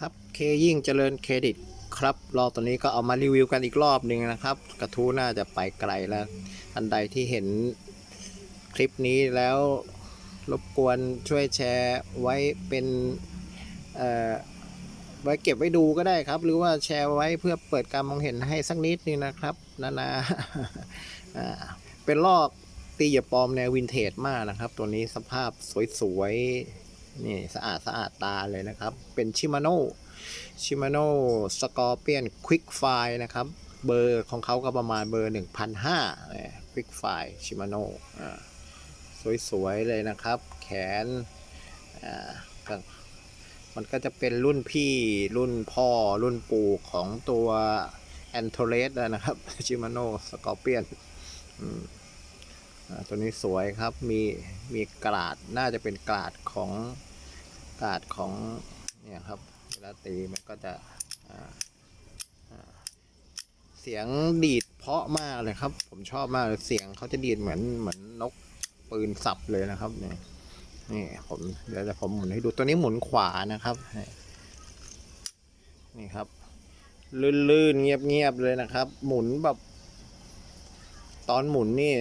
ครับเคยิ่งเจริญเครดิตครับรอบตัวนี้ก็เอามารีวิวกันอีกรอบหนึ่งนะครับ กระทู้น่าจะไปไกลแล้วท่านใดที่เห็นคลิปนี้แล้วรบกวนช่วยแชร์ไว้เป็นไว้เก็บไว้ดูก็ได้ครับ หรือว่าแชร์ไว้เพื่อเปิดการมองเห็นให้สักนิดนึงนะครับนานาาเป็นลอกตีหยาปลอมแนววินเทจมากนะครับ ตัวนี้สภาพสวยๆ นี่สะอาดสะอาดตาเลยนะครับ เป็นชิมาโน่ชิมาโน่สกอร์เปียนควิกไฟนะครับเบอร์ของเขาก็ประมาณเบอร์1,500ควิกไฟชิมาโน่สวยๆเลยนะครับ แขนอ่ามันก็จะเป็นรุ่นพี่รุ่นพ่อรุ่นปู่ของตัวแอนโทเลสนะครับชิมาโน่สกอร์เปียนอ่า ตัวนี้สวยครับ มีมีกราด น่าจะเป็นกราดของกราดของเนี่ยครับ เวลาตีมันก็จะเสียงดีดเพาะมากเลยครับ ผมชอบมากเลยเสียงเขาจะดีดเหมือนเหมือนนกปืนสับเลยนะครับเนี่ยนี่ผมเดี๋ยวจะผมหมุนให้ดูตัวนี้หมุนขวานะครับนี่ครับ ลื่นๆเงียบๆเลยนะครับ หมุนแบบ ตอนหมุนนี่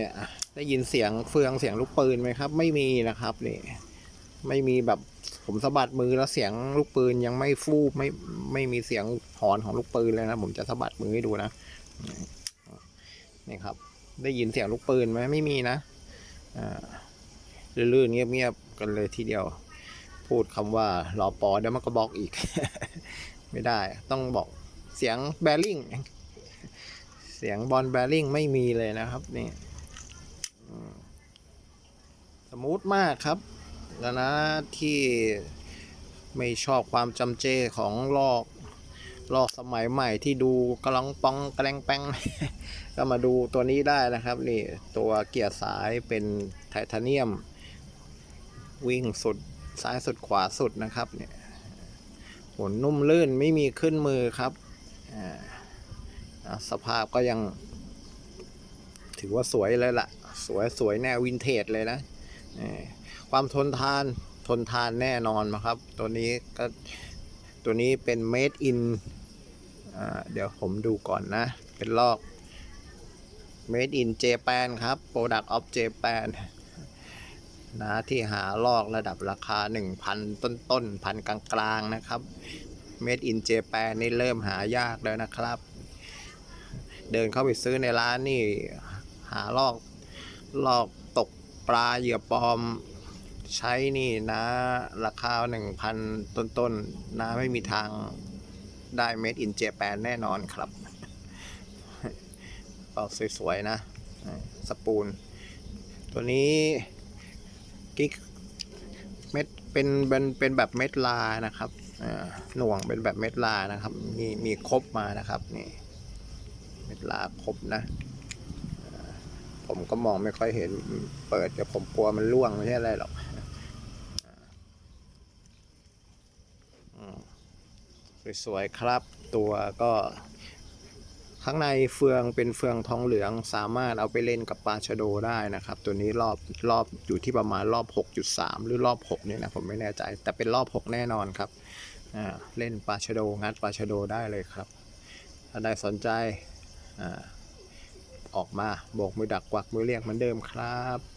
ได้ยินเสียงเฟืองเสียงลูกปืนไหมครับ ไม่มีนะครับนี่ไม่มีแบบผมสะบัดมือแล้วเสียงลูกปืนยังไม่ฟูบไม่ไม่มีเสียงหอนของลูกปืนเลยนะ ผมจะสะบัดมือให้ดูนะนี่ครับ ได้ยินเสียงลูกปืนไหมไม่มีนะอ่าลื่นๆเงียบๆกันเลยทีเดียว พูดคำว่ารอปอเดี๋ยวมันก็บอกอีก ไม่ได้ ต้องบอกเสียงแบริ่งเสียงบอลแบริ่งไม่มีเลยนะครับนี่ มูทมากครับ แล้วนะที่ไม่ชอบความจำเจของลอกลอกสมัยใหม่ที่ดูกระลองปองกระแรงแป้งก็มาดูตัวนี้ได้นะครับ นี่ตัวเกียร์สายเป็นไทเทเนียม วิ่งสุดซ้ายสุดขวาสุดนะครับเนี่ยหมุนนุ่มลื่นไม่มีขึ้นมือครับอ่าสภาพก็ยัง ถือว่าสวยเลยล่ะ สวยสวยแนววินเทจเลยนะ ความทนทานทนทานแน่นอนนะครับ ตัวนี้ก็ตัวนี้เป็น made in อ่าเดี๋ยวผมดูก่อนนะ เป็นลอก made in Japan ครับ product of Japan นะที่หาลอกระดับราคา 1,000 ต้นต้นๆพันกลางๆนะครับ made in Japan นี่เริ่มหายากแล้วนะครับ เดินเข้าไปซื้อในร้านนี่ หาลอกลอก ปลาเหยื่อปลอมใช้นี่นะราคาหนึ่งพันต้นๆนะไม่มีทางได้เม็ดอินเจแปนแน่นอนครับเปาสวยๆนะ สปูน ตัวนี้กิ๊กเม็ดเป็นเป็นเป็นแบบเม็ดลานะครับหน่วงเป็นแบบเม็ดลานะครับ มีมีครบมานะครับนี่เม็ดลาครบนะ ผมก็มองไม่ค่อยเห็นเปิดเดี๋ยวผมกลัวมันร่วงไม่ใช่อะไรหรอกอสวยๆครับ ตัวก็ ข้างในเฟืองเป็นเฟืองทองเหลืองสามารถเอาไปเล่นกับปลาชะโดได้นะครับ ตัวนี้รอบรอบอยู่ที่ประมาณรอบ 6.3 หรือรอบ 6 เนี่ยนะผมไม่แน่ใจ แต่เป็นรอบ 6 แน่นอนครับเล่นปลาชะโดงัดปลาชะโดได้เลยครับ ถ้าได้สนใจอา ออกมาโบกมือดักกวักมือเรียกเหมือนเดิมครับ